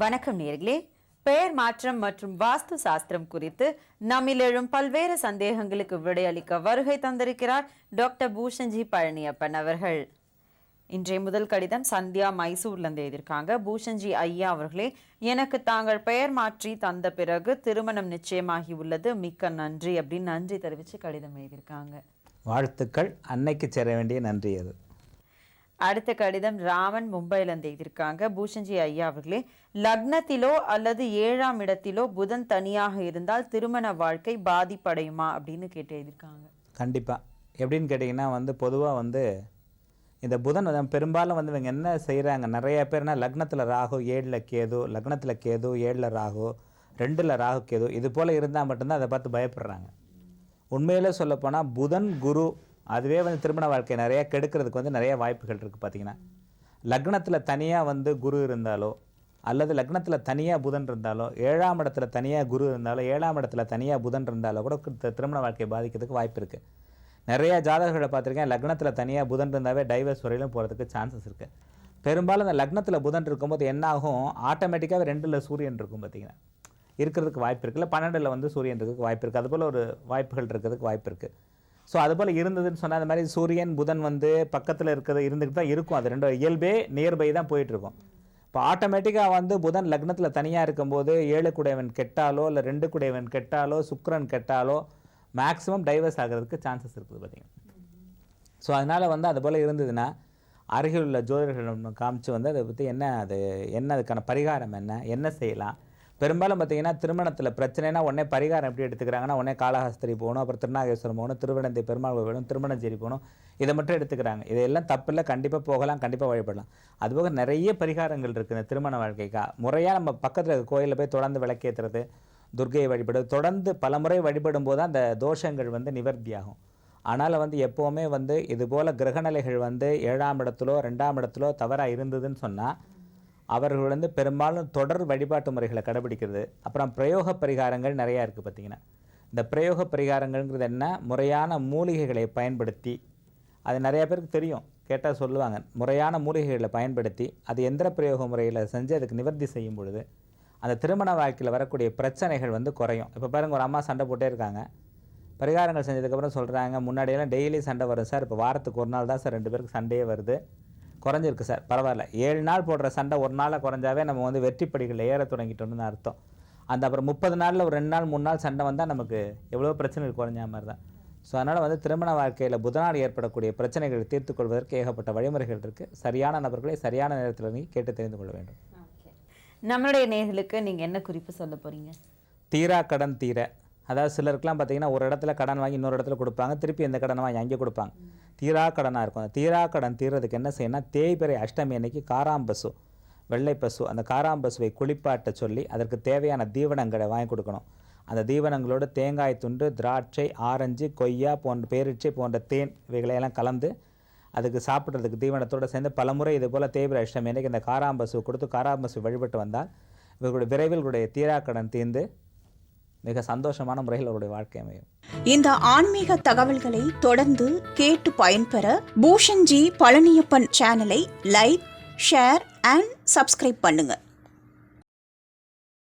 வணக்கம் நேர்களே. பெயர் மாற்றம் மற்றும் வாஸ்து சாஸ்திரம் குறித்து நம்மில் எழும் பல்வேறு சந்தேகங்களுக்கு விடையளிக்க வருகை தந்திருக்கிறார் டாக்டர் பூஷன்ஜி பழனியப்பன் அவர்கள். இன்றைய முதல் கடிதம் சந்தியா மைசூர்லேருந்து எழுதியிருக்காங்க. பூஷன்ஜி ஐயா அவர்களே எனக்கு தாங்கள் பெயர் மாற்றி தந்த பிறகு திருமணம் நிச்சயமாகி உள்ளது. மிக்க நன்றி அப்படின்னு நன்றி தெரிவித்து கடிதம் எழுதியிருக்காங்க. வாழ்த்துக்கள். அன்னைக்கு சேர வேண்டிய நன்றி அது. அடுத்த கடிதம் ராமன் மும்பையிலிருந்து எழுதியிருக்காங்க. பூஷன்ஜி ஐயா அவர்களே லக்னத்திலோ அல்லது ஏழாம் இடத்திலோ புதன் தனியாக இருந்தால் திருமண வாழ்க்கை பாதிப்படையுமா அப்படின்னு கேட்டு எழுதியிருக்காங்க. கண்டிப்பாக எப்படின்னு கேட்டிங்கன்னா வந்து பொதுவாக வந்து இந்த புதன் பெரும்பாலும் வந்து இவங்க என்ன செய்கிறாங்க நிறைய பேர்னா லக்னத்தில் ராகு ஏழில் கேது லக்னத்தில் கேது ஏழில் ராகு ரெண்டில் ராகு கேது இது போல் இருந்தால் மட்டும்தான் அதை பார்த்து பயப்படுறாங்க. உண்மையிலே சொல்லப்போனால் புதன் குரு அதுவே வந்து திருமண வாழ்க்கை நிறைய கெடுக்கிறதுக்கு வந்து நிறைய வாய்ப்புகள் இருக்குது பார்த்தீங்கன்னா. லக்னத்தில் தனியாக வந்து குரு இருந்தாலோ அல்லது லக்னத்தில் தனியாக புதன் இருந்தாலோ ஏழாம் இடத்துல தனியாக குரு இருந்தாலோ ஏழாம் இடத்துல தனியாக புதன் இருந்தாலோ கூட திருமண வாழ்க்கையை பாதிக்கிறதுக்கு வாய்ப்பு இருக்குது நிறைய ஜாதகர்களை பார்த்துருக்கேன் லக்னத்தில் தனியாக புதன் இருந்தாவே டைவர்ஸ் வரையிலும் போகிறதுக்கு சான்சஸ் இருக்குது பெரும்பாலும் அந்த லக்னத்தில் புதன் இருக்கும்போது என்ன ஆகும்? ஆட்டோமேட்டிக்காக ரெண்டில் சூரியன் இருக்கும் பார்த்தீங்கன்னா. இருக்கிறதுக்கு வாய்ப்பு இருக்குல்ல பன்னெண்டில் வந்து சூரியன் இருக்கிறதுக்கு வாய்ப்பு இருக்குது அதுபோல் ஒரு வாய்ப்புகள் இருக்கிறதுக்கு வாய்ப்பு இருக்குது ஸோ அதுபோல் இருந்ததுன்னு சொன்னால் அந்த மாதிரி சூரியன் புதன் வந்து பக்கத்தில் இருக்கிறது இருந்துக்கிட்டு தான் இருக்கும். அது ரெண்டு இயல்பே நியர்பை தான் போயிட்டுருக்கும் இப்போ ஆட்டோமேட்டிக்காக வந்து புதன் லக்னத்தில் தனியாக இருக்கும்போது ஏழு குடையவன் கெட்டாலோ இல்லை ரெண்டு குடையவன் கெட்டாலோ சுக்கரன் கெட்டாலோ மேக்ஸிமம் டைவர்ஸ் ஆகிறதுக்கு சான்சஸ் இருக்குது பார்த்தீங்கன்னா. ஸோ அதனால் வந்து அது போல் இருந்ததுன்னா அருகில் உள்ள ஜோதிடர்களிடம் காமிச்சு வந்து அதை பற்றி என்ன அது என்ன அதுக்கான பரிகாரம் என்ன என்ன செய்யலாம் பெரும்பாலும் பார்த்தீங்கன்னா திருமணத்தில் பிரச்சனைனா உடனே பரிகாரம் எப்படி எடுத்துக்கிறாங்கன்னா உடனே காளஹஸ்திரி போகணும் அப்புறம் திருநாகேஸ்வரம் போகணும் திருவிடந்தை பெருமாள் கோவில் திருமணஞ்சேரி போகணும். இதை மட்டும் எடுத்துக்கிறாங்க. இதெல்லாம் தப்பில்லை. கண்டிப்பாக போகலாம் கண்டிப்பாக வழிபடலாம். அதுபோக நிறைய பரிகாரங்கள் இருக்குது இந்த திருமண வாழ்க்கைக்கா. முறையாக நம்ம பக்கத்தில் கோயிலில் போய் தொடர்ந்து விளக்கேற்றுறது துர்கையை வழிபடுது தொடர்ந்து பலமுறை வழிபடும் போது அந்த தோஷங்கள் வந்து நிவர்த்தியாகும். ஆனால் வந்து எப்போவுமே வந்து இது போல் கிரகநிலைகள் வந்து ஏழாம் இடத்துலோ ரெண்டாம் இடத்துலோ தவறாக இருந்ததுன்னு சொன்னால் அவர்கள் வந்து பெரும்பாலும் தொடர் வழிபாட்டு முறைகளை கடைபிடிக்கிறது. அப்புறம் பிரயோக பரிகாரங்கள் நிறையா இருக்குது பார்த்தீங்கன்னா. இந்த பிரயோக பரிகாரங்கள்ங்கிறது என்ன? முறையான மூலிகைகளை பயன்படுத்தி அது நிறையா பேருக்கு தெரியும் கேட்டால் சொல்லுவாங்க. முறையான மூலிகைகளை பயன்படுத்தி அது எந்திர பிரயோக முறையில் செஞ்சு அதுக்கு நிவர்த்தி செய்யும் பொழுது அந்த திருமண வாழ்க்கையில் வரக்கூடிய பிரச்சனைகள் வந்து குறையும். இப்போ பாருங்கள் ஒரு அம்மா சண்டை போட்டே இருக்காங்க. பரிகாரங்கள் செஞ்சதுக்கப்புறம் சொல்கிறாங்க முன்னாடியெல்லாம் டெய்லி சண்டை வரும் சார். இப்போ வாரத்துக்கு ஒரு நாள் தான் சார் ரெண்டு பேருக்கு சண்டையே வருது. குறைஞ்சிருக்கு சார். பரவாயில்ல. ஏழு நாள் போடுற சண்டை ஒரு நாளில் குறைஞ்சாவே நம்ம வந்து வெற்றிப்படிகளில் ஏற தொடங்கிட்டோம்னு அர்த்தம். அந்த அப்புறம் முப்பது நாளில் ஒரு ரெண்டு நாள் மூணு நாள் சண்டை வந்தால் நமக்கு எவ்வளோ பிரச்சனைகள் குறைஞ்ச மாதிரி தான். ஸோ அதனால் வந்து திருமண வாழ்க்கையில் புதனால் ஏற்படக்கூடிய பிரச்சனைகளை தீர்த்து கொள்வதற்கு ஏகப்பட்ட வழிமுறைகள் இருக்குது சரியான நபர்களை சரியான நேரத்தில் நீ கேட்டு தெரிந்து கொள்ள வேண்டும். நம்மளுடைய நேர்களுக்கு நீங்க என்ன குறிப்பு சொல்ல போறீங்க? தீரா கடன் தீர. அதாவது சிலருக்குலாம் பார்த்தீங்கன்னா ஒரு இடத்துல கடன் வாங்கி இன்னொரு இடத்துல கொடுப்பாங்க. திருப்பி இந்த கடனை வாங்கி அங்கே கொடுப்பாங்க. தீரா கடனாக இருக்கும். அந்த தீரா கடன் தீர்றதுக்கு என்ன செய்யணும்னா தேய்பிறை அஷ்டமி அன்னைக்கு காராம்பசு வெள்ளை பசு அந்த காராம்பசுவை குளிப்பாட்ட சொல்லி அதற்கு தேவையான தீவனங்களை வாங்கி கொடுக்கணும். அந்த தீவனங்களோடு தேங்காய் துண்டு திராட்சை ஆரஞ்சு கொய்யா போன்ற பேரிச்சை போன்ற தேன் இவைகளையெல்லாம் கலந்து அதுக்கு சாப்பிட்றதுக்கு தீவனத்தோடு சேர்ந்து பலமுறை இது போல் தேய்பிறை அஷ்டமி அன்னைக்கு இந்த காராம்பசு கொடுத்து காராம்பசு வழிபட்டு வந்தால் இவர்களுடைய விரைவில் உடைய தீராக்கடன் தீர்ந்து மிக சந்தோஷமான முறையில் அவருடைய வாழ்க்கை அமையும். இந்த ஆன்மீக தகவல்களை தொடர்ந்து கேட்டு பயன்பெற பூஷன்ஜி பழனியப்பன் சேனலை லைக் ஷேர் அண்ட் சப்ஸ்கிரைப் பண்ணுங்கள்